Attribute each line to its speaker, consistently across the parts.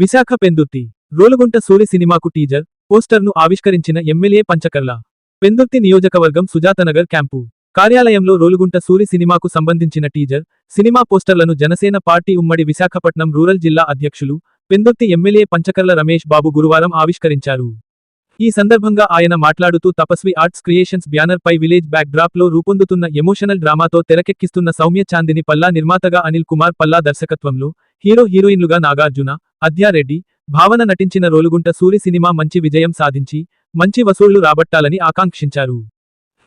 Speaker 1: విశాఖ పెందుర్తి రోలుగుంట సూరి సినిమాకు టీజర్ పోస్టర్ను ఆవిష్కరించిన ఎమ్మెల్యే పంచకర్ల. పెందుర్తి నియోజకవర్గం సుజాతనగర్ క్యాంపు. కార్యాలయంలో రోలుగుంట సూరి సినిమాకు సంబంధించిన టీజర్ సినిమా పోస్టర్లను జనసేన పార్టీ ఉమ్మడి విశాఖపట్నం రూరల్ జిల్లా అధ్యక్షులు పెందుర్తి ఎమ్మెల్యే పంచకర్ల రమేష్ బాబు గురువారం ఆవిష్కరించారు. ఈ సందర్భంగా ఆయన మాట్లాడుతూ తపస్వి ఆర్ట్స్ క్రియేషన్స్ బ్యానర్ పై విలేజ్ బ్యాక్ డ్రాప్లో రూపొందుతున్న ఎమోషనల్ డ్రామాతో తెరకెక్కిస్తున్న సౌమ్య చాందిని పల్లా నిర్మాతగా అనిల్ కుమార్ పల్లా దర్శకత్వంలో హీరో హీరోయిన్లుగా నాగార్జున అద్యారెడ్డి భావన నటించిన రోలుగుంట సూరి సినిమా మంచి విజయం సాధించి మంచి వసూళ్ళు రాబట్టాలని ఆకాంక్షించారు.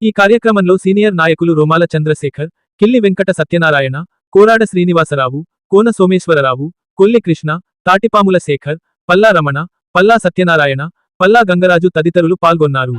Speaker 1: ఈ కార్యక్రమంలో సీనియర్ నాయకులు రోమాల చంద్రశేఖర్ కిల్లి వెంకట సత్యనారాయణ కోరాడ శ్రీనివాసరావు కోన సోమేశ్వరరావు కొల్లి కృష్ణ తాటిపాముల శేఖర్ పల్లా రమణ పల్లా సత్యనారాయణ పల్లా గంగరాజు తదితరులు పాల్గొన్నారు.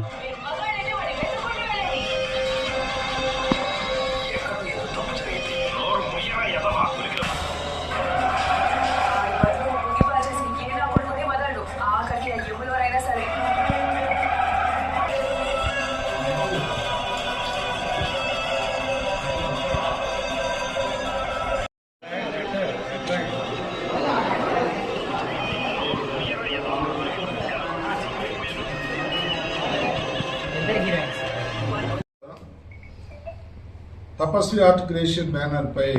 Speaker 2: తపస్వి ఆర్ట్ క్రియేషన్ బ్యానర్పై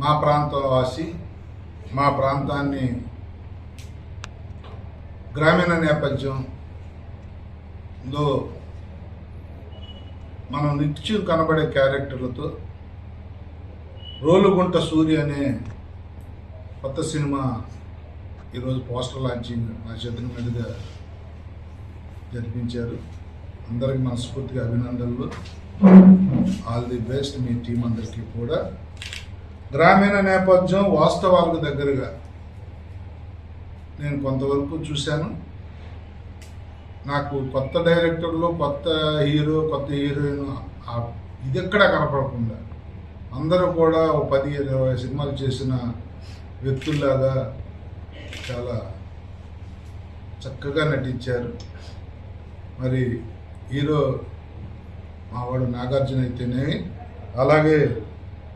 Speaker 2: మా ప్రాంతం వాసి మా ప్రాంతాన్ని గ్రామీణ నేపథ్యంలో మనం నిత్యం కనబడే క్యారెక్టర్లతో రోలుగుంట సూర్య అనే కొత్త సినిమా ఈరోజు పోస్టర్ లాంచింగ్ నా చేతుల మీదుగా జరిపించారు. అందరికి మనస్ఫూర్తిగా అభినందనలు. ఆల్ ది బెస్ట్ మీ టీం అందరికీ కూడా. గ్రామీణ నేపథ్యం వాస్తవాలకు దగ్గరగా నేను కొంతవరకు చూశాను. నాకు కొత్త డైరెక్టర్లు కొత్త హీరో కొత్త హీరోయిన్ ఇది ఎక్కడా కనపడకుండా అందరూ కూడా ఓ పది ఇరవై సినిమాలు చేసిన వ్యక్తుల్లాగా చాలా చక్కగా నటించారు. మరి హీరో మావాడు నాగార్జున అయితేనే. అలాగే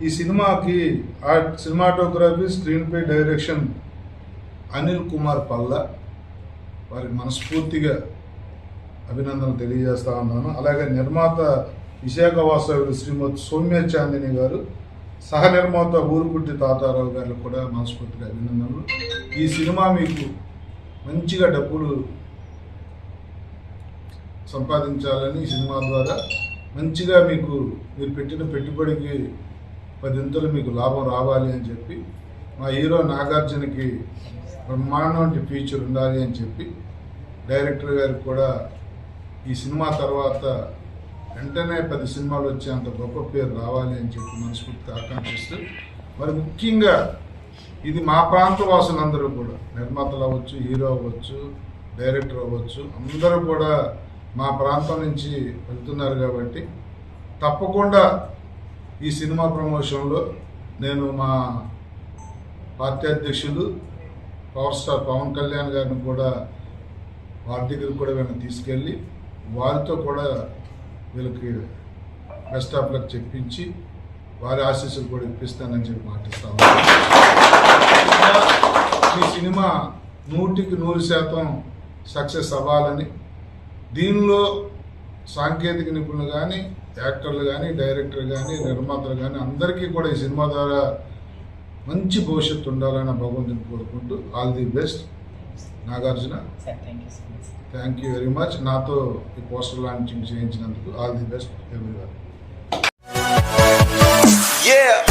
Speaker 2: ఈ సినిమాకి ఆ cinematography screen play direction Anil Kumar Palla. వారికి మనస్ఫూర్తిగా అభినందనలు తెలియజేస్తా ఉన్నాను. అలాగే నిర్మాత విశాఖ వాస్తవ్యుడు శ్రీమతి సౌమ్య చాందిని గారు సహ నిర్మాత ఊరుకుట్టి తాతారావు గారికి కూడా మనస్ఫూర్తిగా అభినందనలు. ఈ సినిమా మీకు మంచిగా డబ్బులు సంపాదించాలని ఈ సినిమా ద్వారా మంచిగా మీకు మీరు పెట్టిన పెట్టుబడికి పదింతలు మీకు లాభం రావాలి అని చెప్పి మా హీరో నాగార్జునకి బ్రహ్మాండం ఫ్యూచర్ ఉండాలి అని చెప్పి డైరెక్టర్ గారికి కూడా ఈ సినిమా తర్వాత వెంటనే పది సినిమాలు వచ్చే అంత గొప్ప పేరు రావాలి అని చెప్పి మనస్ఫూర్తిగా ఆకాంక్షిస్తూ మరి ముఖ్యంగా ఇది మా ప్రాంత వాసులందరూ కూడా నిర్మాతలు అవ్వచ్చు హీరో అవ్వచ్చు డైరెక్టర్ అవ్వచ్చు అందరూ కూడా మా ప్రాంతం నుంచి వెళ్తున్నారు కాబట్టి తప్పకుండా ఈ సినిమా ప్రమోషన్లో నేను మా పార్టీ అధ్యక్షులు పవర్ స్టార్ పవన్ కళ్యాణ్ గారిని కూడా వారి దగ్గరికి కూడా వీళ్ళని తీసుకెళ్ళి వారితో కూడా వీళ్ళకి బెస్ట్ ఆఫ్ లక్ చెప్పించి వారి ఆశీస్సులు కూడా ఇప్పిస్తానని చెప్పి మాటిస్తాను ఈ సినిమా నూటికి నూరు శాతం సక్సెస్ అవ్వాలని దీనిలో సాంకేతిక నిపుణులు కానీ యాక్టర్లు కానీ డైరెక్టర్ కానీ నిర్మాతలు కానీ అందరికీ కూడా ఈ సినిమా ద్వారా మంచి భవిష్యత్తు ఉండాలని భగవంతుని కోరుకుంటూ all the best. Nagarjuna.
Speaker 3: Sir
Speaker 2: thank you very much నాతో ఈ poster launching చేయించినందుకు all the best everyone.
Speaker 4: Yeah.